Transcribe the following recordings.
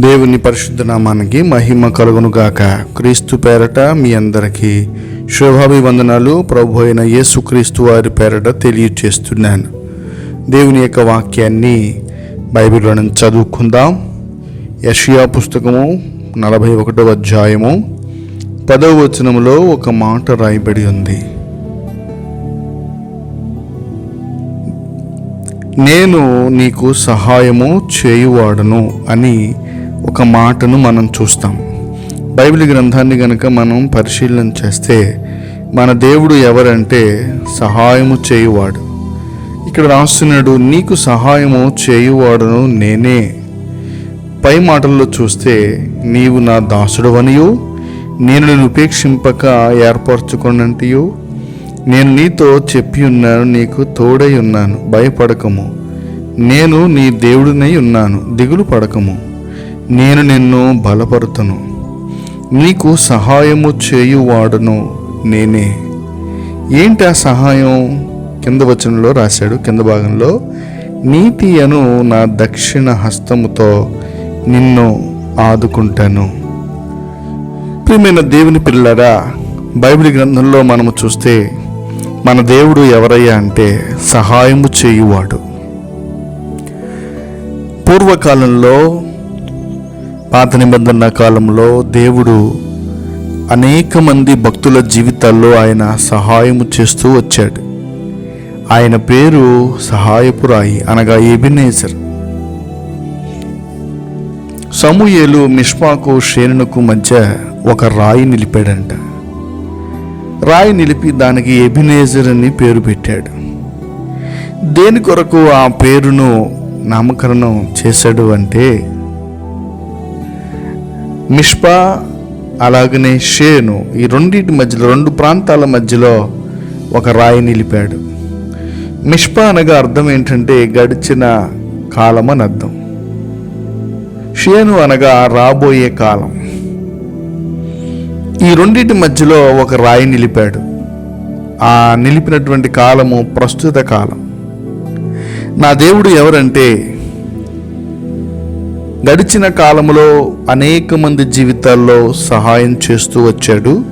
దేవుని పరిశుద్ధ నామానికి మహిమ కలుగును గాక క్రీస్తు పేరట మీ అందరికీ శుభాభివందనాలు. ప్రభు అయిన యేసుక్రీస్తు వారి పేరట తెలియచేస్తున్నాను. దేవుని యొక్క వాక్యాన్ని బైబిల్లో నుంచి చదువుకుందాం. యషియా పుస్తకము నలభై ఒకటవ అధ్యాయము పదవ వచనములో ఒక మాట రాయబడి ఉంది. నేను నీకు సహాయము చేయువాడను అని ఒక మాటను మనం చూస్తాం. బైబిల్ గ్రంథాన్ని కనుక మనం పరిశీలన చేస్తే మన దేవుడు ఎవరంటే సహాయము చేయువాడు. ఇక్కడ రాస్తున్నాడు నీకు సహాయము చేయువాడును నేనే. పై మాటల్లో చూస్తే నీవు నా దాసుడవనియు నేను నేను ఉపేక్షింపక ఏర్పరచుకున్నంటియు నేను నీతో చెప్పి ఉన్నాను నీకు తోడై ఉన్నాను భయపడకము. నేను నీ దేవుడినై ఉన్నాను దిగులు పడకము. నేను నిన్ను బలపరుతను. నీకు సహాయము చేయువాడును నేనే. ఏంటి ఆ సహాయం? కింద వచనంలో రాశాడు కింద భాగంలో నీతి అను నా దక్షిణ హస్తముతో నిన్ను ఆదుకుంటాను. ప్రియమైన దేవుని పిల్లరా బైబిల్ గ్రంథంలో మనము చూస్తే మన దేవుడు ఎవరయ్యా అంటే సహాయము చేయువాడు. పూర్వకాలంలో పాత నిబంధన కాలంలో దేవుడు అనేక మంది భక్తుల జీవితాల్లో ఆయన సహాయము చేస్తూ వచ్చాడు. ఆయన పేరు సహాయపురాయి అనగా ఎబినేజర్. సమూయేలు మిష్మాకు షేనుకు మధ్య ఒక రాయి నిలిపాడంట. రాయి నిలిపి దానికి ఎబినేజర్ అని పేరు పెట్టాడు. దేని కొరకు ఆ పేరును నామకరణం చేశాడు అంటే మిష్పా అలాగనే షేను ఈ రెండింటి మధ్యలో రెండు ప్రాంతాల మధ్యలో ఒక రాయి నిలిపాడు. మిష్పా అనగా అర్థం ఏంటంటే గడిచిన కాలం అని అర్థం. షేను అనగా రాబోయే కాలం. ఈ రెండింటి మధ్యలో ఒక రాయి నిలిపాడు. ఆ నిలిపినటువంటి కాలము ప్రస్తుత కాలం. నా దేవుడు ఎవరంటే గడిచిన కాలంలో అనేక మంది జీవితాల్లో సహాయం చేస్తూ వచ్చాడు.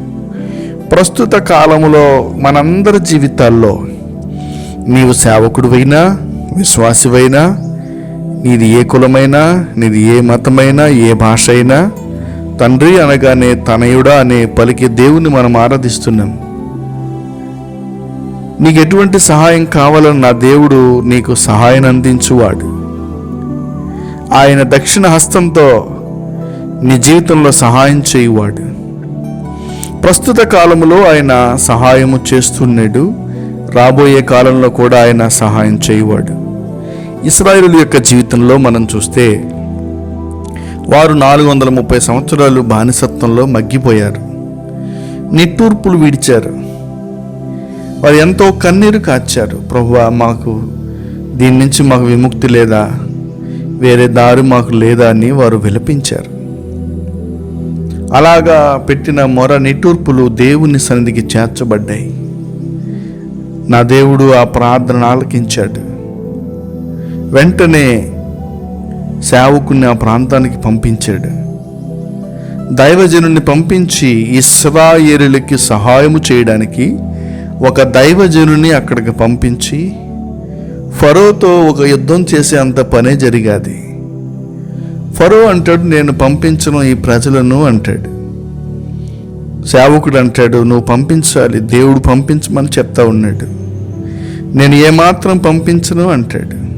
ప్రస్తుత కాలంలో మనందరి జీవితాల్లో నీవు సేవకుడివైనా విశ్వాసివైనా నీది ఏ కులమైనా నీది ఏ మతమైనా ఏ భాష అయినా తండ్రి అనగానే తనయుడా అనే పలికి దేవుని మనం ఆరాధిస్తున్నాం. నీకు ఎటువంటి సహాయం కావాలని నా దేవుడు నీకు సహాయం అందించువాడు. ఆయన దక్షిణ హస్తంతో నీ జీవితంలో సహాయం చేయువాడు. ప్రస్తుత కాలంలో ఆయన సహాయము చేస్తున్నాడు. రాబోయే కాలంలో కూడా ఆయన సహాయం చేయువాడు. ఇస్రాయిల్ యొక్క జీవితంలో మనం చూస్తే వారు నాలుగు వందల ముప్పై సంవత్సరాలు బానిసత్వంలో మగ్గిపోయారు. నిట్టూర్పులు విడిచారు. వారు ఎంతో కన్నీరు కాచారు. ప్రభు మాకు దీని నుంచి మాకు విముక్తి లేదా? వేరే దారి మాకు లేదా అని వారు విలపించారు. అలాగా పెట్టిన మొర నిట్టూర్పులు దేవుని సన్నిధికి చేర్చబడ్డాయి. నా దేవుడు ఆ ప్రార్థన ఆలకించాడు. వెంటనే సేవకుని ఆ ప్రాంతానికి పంపించాడు. దైవజనుని పంపించి ఇస్రాయేలులకి సహాయము చేయడానికి ఒక దైవజనుని అక్కడికి పంపించి ఫరోతో ఒక యుద్ధం చేసే అంత పనే జరిగాది. ఫరో అంటాడు నేను పంపించను ఈ ప్రజలను అంటాడు. సేవకుడు అంటాడు నువ్వు పంపించాలి దేవుడు పంపించమని చెప్తా ఉన్నాడు. నేను ఏమాత్రం పంపించను అంటాడు.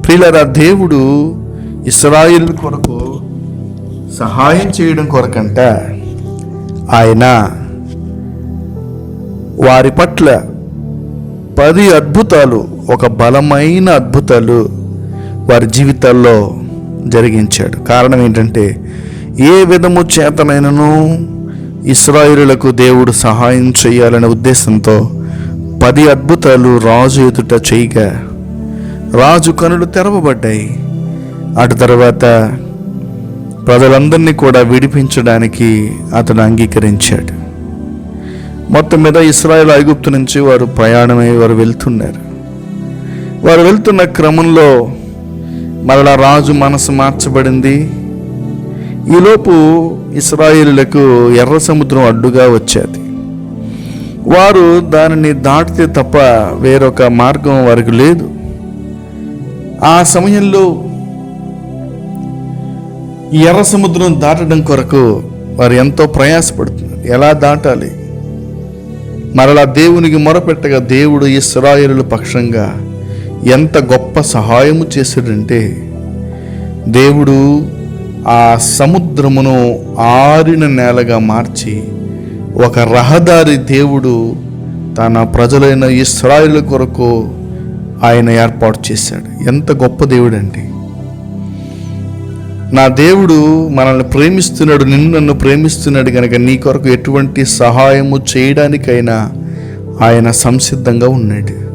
ప్రియులరా దేవుడు ఇస్రాయిల్ కొరకు సహాయం చేయడం కొరకంట. ఆయన వారి పట్ల పది అద్భుతాలు ఒక బలమైన అద్భుతాలు వారి జీవితాల్లో జరిగించాడు. కారణం ఏంటంటే ఏ విధము చేతనైనను ఇస్రాయిలులకు దేవుడు సహాయం చేయాలనే ఉద్దేశంతో పది అద్భుతాలు రాజు ఎదుట చేయగా రాజు కనులు తెరవబడ్డాయి. అటు తర్వాత ప్రజలందరినీ కూడా విడిపించడానికి అతను అంగీకరించాడు. మొత్తం మీద ఇస్రాయల్ ఐగుప్తు నుంచి వారు ప్రయాణమై వారు వెళ్తున్నారు. వారు వెళ్తున్న క్రమంలో మరలా రాజు మనసు మార్చబడింది. ఈలోపు ఇస్రాయిలకు ఎర్ర సముద్రం అడ్డుగా వచ్చేది. వారు దానిని దాటితే తప్ప వేరొక మార్గం వారికి లేదు. ఆ సమయంలో ఎర్ర సముద్రం దాటడం కొరకు వారు ఎంతో ప్రయాసపడుతున్నారు. ఎలా దాటాలి? మరలా దేవునికి మొరపెట్టగా దేవుడు ఇస్రాయిలు పక్షంగా ఎంత గొప్ప సహాయము చేశాడంటే దేవుడు ఆ సముద్రమును ఆరిన నేలగా మార్చి ఒక రహదారి దేవుడు తన ప్రజలైన ఇస్రాయిల్ కొరకు ఆయన ఏర్పాటు చేశాడు. ఎంత గొప్ప దేవుడు అండి నా దేవుడు మనల్ని ప్రేమిస్తున్నాడు నిన్ను నన్ను ప్రేమిస్తున్నాడు కనుక నీ కొరకు ఎటువంటి సహాయము చేయడానికైనా ఆయన సంసిద్ధంగా ఉన్నాడు.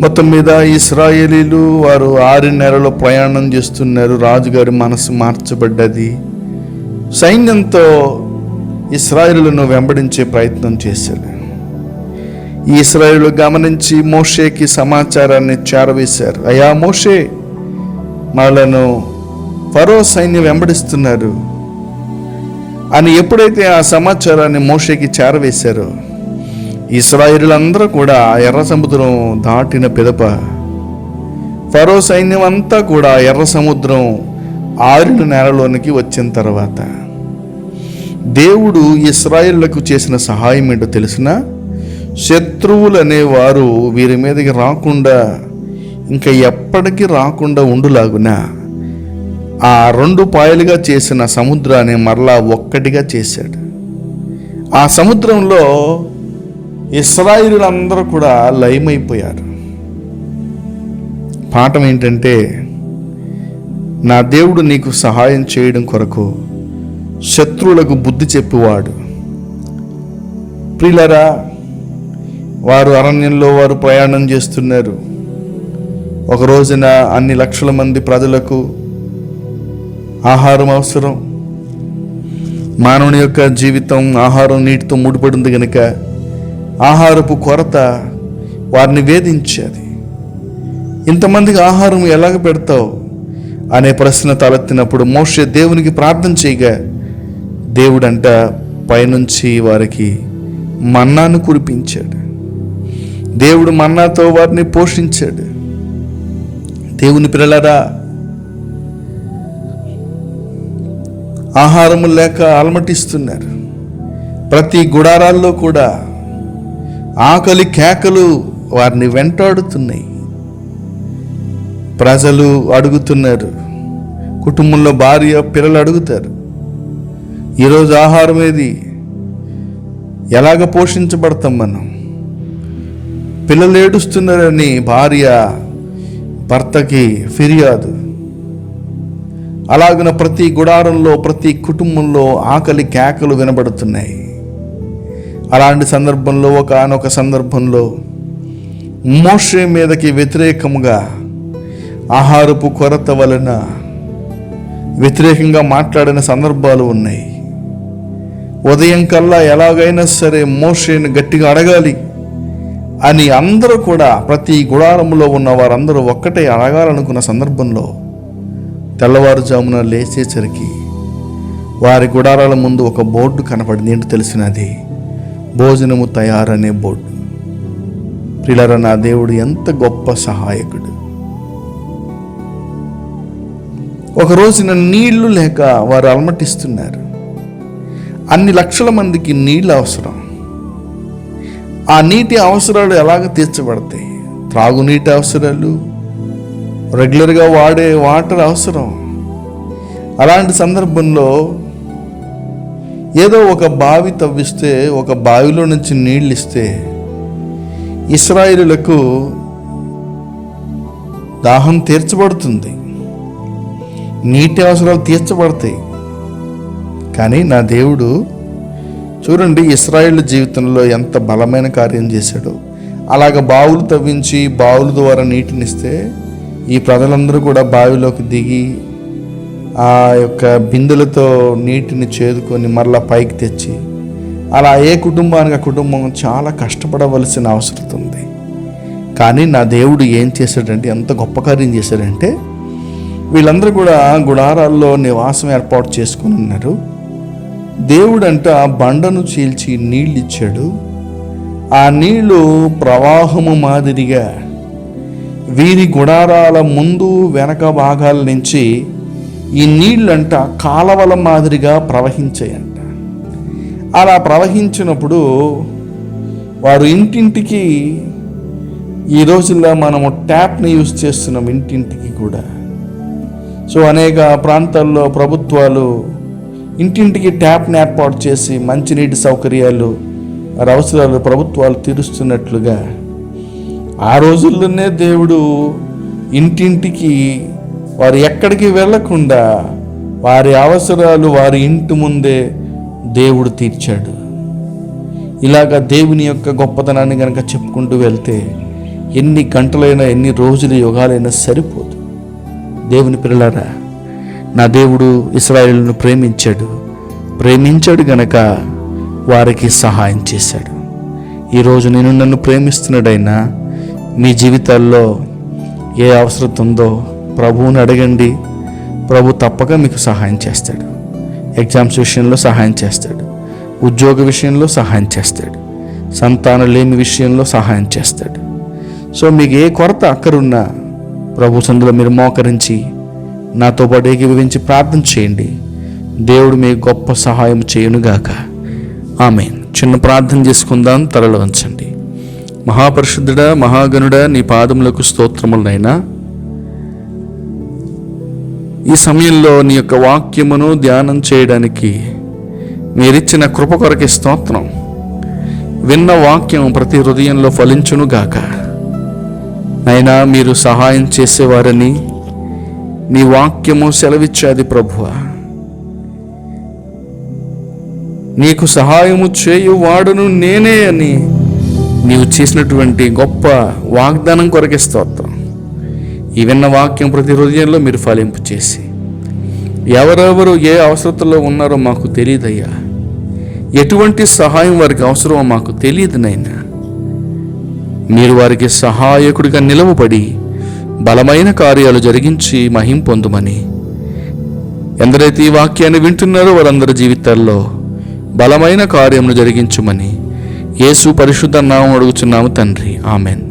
మొత్తం మీద ఇస్రాయేలీలు వారు ఆరు నెలలు ప్రయాణం చేస్తున్నారు. రాజుగారి మనసు మార్చబడ్డది. సైన్యంతో ఇస్రాయేలును వెంబడించే ప్రయత్నం చేశారు. ఈ ఇస్రాయేలు గమనించి మోషేకి సమాచారాన్ని చేరవేశారు. అయా మోషే మనలను ఫరో సైన్యం వెంబడిస్తున్నారు. అని ఎప్పుడైతే ఆ సమాచారాన్ని మోషేకి చేరవేశారో ఇస్రాయిలందరూ కూడా ఎర్ర సముద్రం దాటిన పిదప ఫరో సైన్యం అంతా కూడా ఎర్ర సముద్రం ఆరిన నేలలోనికి వచ్చిన తర్వాత దేవుడు ఇస్రాయిళ్ళకు చేసిన సహాయం ఏంటో తెలిసిన శత్రువులు అనేవారు వీరి మీదకి రాకుండా ఇంకా ఎప్పటికీ రాకుండా ఉండులాగునా ఆ రెండు పాయలుగా చేసిన సముద్రాన్ని మరలా ఒక్కటిగా చేశాడు. ఆ సముద్రంలో ఇస్రాయిలందరూ కూడా లయమైపోయారు. పాఠం ఏంటంటే నా దేవుడు నీకు సహాయం చేయడం కొరకు శత్రువులకు బుద్ధి చెప్పేవాడు. ప్రిలరా వారు అరణ్యంలో వారు ప్రయాణం చేస్తున్నారు. ఒక రోజున అన్ని లక్షల మంది ప్రజలకు ఆహారం అవసరం. మానవుని యొక్క జీవితం ఆహారం నీటితో ముడిపడింది కనుక ఆహారపు కొరత వారిని వేధించేది. ఇంతమందికి ఆహారం ఎలాగ పెడతావు? అనే ప్రశ్న తలెత్తినప్పుడు మోషే దేవునికి ప్రార్థన చేయగా దేవుడంట పైనుంచి వారికి మన్నాను కురిపించాడు. దేవుడు మన్నాతో వారిని పోషించాడు. దేవుని పిల్లలరా ఆహారము లేక అలమటిస్తున్నారు. ప్రతి గుడారాల్లో కూడా ఆకలి కేకలు వారిని వెంటాడుతున్నాయి. ప్రజలు అడుగుతున్నారు. కుటుంబంలో భార్య పిల్లలు అడుగుతారు. ఈరోజు ఆహారం ఏది? ఎలాగ పోషించబడతాం మనం? పిల్లలు ఏడుస్తున్నారని భార్య భర్తకి ఫిర్యాదు. అలాగిన ప్రతి గుడారంలో ప్రతి కుటుంబంలో ఆకలి కేకలు వినబడుతున్నాయి. అలాంటి సందర్భంలో ఒక ఆనొక సందర్భంలో మోషే మీదకి వ్యతిరేకముగా ఆహారపు కొరత వలన వ్యతిరేకంగా మాట్లాడిన సందర్భాలు ఉన్నాయి. ఉదయం కల్లా ఎలాగైనా సరే మోషేని గట్టిగా అడగాలి అని అందరూ కూడా ప్రతి గుడారంలో ఉన్న వారందరూ ఒక్కటే అడగాలనుకున్న సందర్భంలో తెల్లవారుజామున లేచేసరికి వారి గుడారాల ముందు ఒక బోర్డు కనపడింది. ఏంటో తెలిసినది? భోజనము తయారనే బోర్డు. ప్రిలర నా దేవుడు ఎంత గొప్ప సహాయకుడు. ఒక రోజున నీళ్ళు లేక వారు అలమటిస్తున్నారు. అన్ని లక్షల మందికి నీళ్ళు అవసరం. ఆ నీటి అవసరాలు ఎలాగ తీర్చబడతాయి? త్రాగునీటి అవసరాలు రెగ్యులర్గా వాడే వాటర్ అవసరం. అలాంటి సందర్భంలో ఏదో ఒక బావి తవ్విస్తే ఒక బావిలో నుంచి నీళ్ళు ఇస్తే ఇస్రాయిలులకు దాహం తీర్చబడుతుంది. నీటి అవసరాలు తీర్చబడతాయి. కానీ నా దేవుడు చూడండి ఇస్రాయిల్ జీవితంలో ఎంత బలమైన కార్యం చేశాడో. అలాగ బావులు తవ్వించి బావుల ద్వారా నీటినిస్తే ఈ ప్రజలందరూ కూడా బావిలోకి దిగి ఆ యొక్క బిందులతో నీటిని చేదుకొని మరలా పైకి తెచ్చి అలా ఏ కుటుంబానికి ఆ కుటుంబం చాలా కష్టపడవలసిన అవసరం ఉంది. కానీ నా దేవుడు ఏం చేశాడంటే ఎంత గొప్ప కార్యం చేశాడంటే వీళ్ళందరూ కూడా గుడారాల్లో నివాసం ఏర్పాటు చేసుకుని ఉన్నారు. దేవుడంట బండను చీల్చి నీళ్ళు ఇచ్చాడు ఆ నీళ్ళు ప్రవాహము మాదిరిగా వీరి గుడారాల ముందు వెనక భాగాల నుంచి ఈ నీళ్ళంట కాలవల మాదిరిగా ప్రవహించాయంట. అలా ప్రవహించినప్పుడు వారు ఇంటింటికి ఈ రోజుల్లో మనము ట్యాప్ని యూజ్ చేస్తున్నాం ఇంటింటికి కూడా. సో అనేక ప్రాంతాల్లో ప్రభుత్వాలు ఇంటింటికి ట్యాప్ని ఏర్పాటు చేసి మంచినీటి సౌకర్యాలు వారి అవసరాలు ప్రభుత్వాలు తీరుస్తున్నట్లుగా ఆ రోజుల్లోనే దేవుడు ఇంటింటికి వారు ఎక్కడికి వెళ్ళకుండా వారి అవసరాలు వారి ఇంటి ముందే దేవుడు తీర్చాడు. ఇలాగ దేవుని యొక్క గొప్పతనాన్ని కనుక చెప్పుకుంటూ వెళ్తే ఎన్ని గంటలైనా ఎన్ని రోజులు యుగాలైనా సరిపోదు. దేవుని పిల్లలారా నా దేవుడు ఇస్రాయేలును ప్రేమించాడు. ప్రేమించాడు గనక వారికి సహాయం చేశాడు. ఈరోజు నేను నన్ను ప్రేమిస్తున్నాడైనా మీ జీవితాల్లో ఏ అవసరం ఉందో ప్రభువుని అడగండి. ప్రభు తప్పక మీకు సహాయం చేస్తాడు. ఎగ్జామ్స్ విషయంలో సహాయం చేస్తాడు. ఉద్యోగ విషయంలో సహాయం చేస్తాడు. సంతానం లేని విషయంలో సహాయం చేస్తాడు. సో మీకు ఏ కొరత అక్కరున్నా ప్రభు సందులో మీరు మోకరించి నాతో పాటు ఏకీభవించి ప్రార్థన చేయండి. దేవుడు మీకు గొప్ప సహాయం చేయునుగాక. ఆమె చిన్న ప్రార్థన చేసుకుందాం తలలో ఉంచండి. మహాపరిశుద్ధుడా మహాగణుడా నీ పాదములకు స్తోత్రములనైనా ఈ సమయంలో నీ యొక్క వాక్యమును ధ్యానం చేయడానికి మీరిచ్చిన కృప కొరకి స్తోత్రం. విన్న వాక్యం ప్రతి హృదయంలో ఫలించును గాక. అయినా మీరు సహాయం చేసేవారని నీ వాక్యము సెలవిచ్చాది ప్రభువ. నీకు సహాయము చేయువాడును నేనే అని నీవు చేసినటువంటి గొప్ప వాగ్దానం కొరకి స్తోత్రం. ఈ విన్న వాక్యం ప్రతి హృదయంలో మీరు ఫలింపు చేసి. ఎవరెవరు ఏ అవసరతలో ఉన్నారో మాకు తెలియదయ్యా. ఎటువంటి సహాయం వారికి అవసరమో మాకు తెలియదు నైనా మీరు వారికి సహాయకుడిగా నిలవబడి బలమైన కార్యాలు జరిగించి మహిం పొందుమని. ఎందరైతే ఈ వాక్యాన్ని వింటున్నారో వారందరి జీవితాల్లో బలమైన కార్యమును జరిగించుమని. యేసు పరిశుద్ధ నామం అడుగుచున్నాము తండ్రి. ఆమెన్.